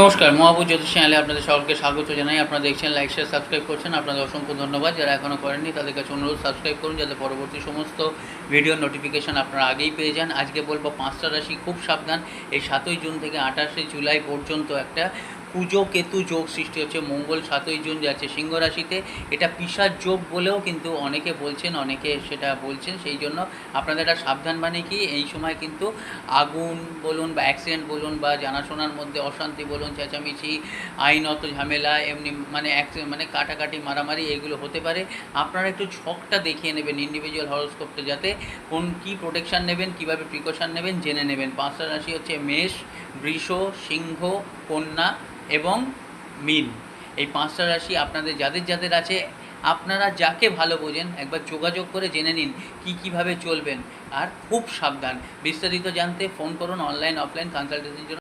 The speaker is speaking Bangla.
নমস্কার মহাবুজ জ্যোতিষ চ্যানেলে আপনাদের সকলকে স্বাগত জানাই। আপনারা দেখছেন লাইক শেয়ার সাবস্ক্রাইব করছেন। আপনাদের অসংখ্য ধন্যবাদ। যারা এখনও করেননি, তাদের কাছে অনুরোধ সাবস্ক্রাইব করুন যাতে পরবর্তী সমস্ত ভিডিও নোটিফিকেশান আপনারা আগেই পেয়ে যান। আজকে বলব পাঁচটা রাশি, খুব সাবধান। এই সাতই জুন থেকে আঠাশে জুলাই পর্যন্ত একটা পুজো কেতু যোগ সৃষ্টি হচ্ছে, মঙ্গল সাতই জুন যাচ্ছে, সিংহ রাশিতে এটা পিসার যোগ বলেও কিন্তু অনেকে বলছেন, অনেকে সেটা বলছেন, সেই জন্য আপনাদের একটা সাবধান মানে কি, এই সময় কিন্তু আগুন বলুন বা অ্যাক্সিডেন্ট বলুন বা জানাশোনার মধ্যে অশান্তি বলুন, চেঁচামেচি, আইনত ঝামেলা, এমনি মানে accident- মানে কাটাকাটি, মারামারি এগুলো হতে পারে। আপনারা একটু ছকটা দেখিয়ে নেবেন ইন্ডিভিজুয়াল হরোস্কোপটা যাতে কোন কী প্রোটেকশান নেবেন, কীভাবে প্রিকশন নেবেন, জেনে নেবেন। পাঁচটা রাশি হচ্ছে মেষ, বৃষ, সিংহ, কন্যা এবং মিন। এই পাঁচটা রাশি আপনাদের যাদের যাদের আছে, আপনারা যাকে ভালো বোঝেন, একবার যোগাযোগ করে জেনে নিন কি কীভাবে চলবেন। আর খুব সাবধান। বিস্তারিত জানতে ফোন করুন অনলাইন অফলাইন কনসালটেন্সির জন্য।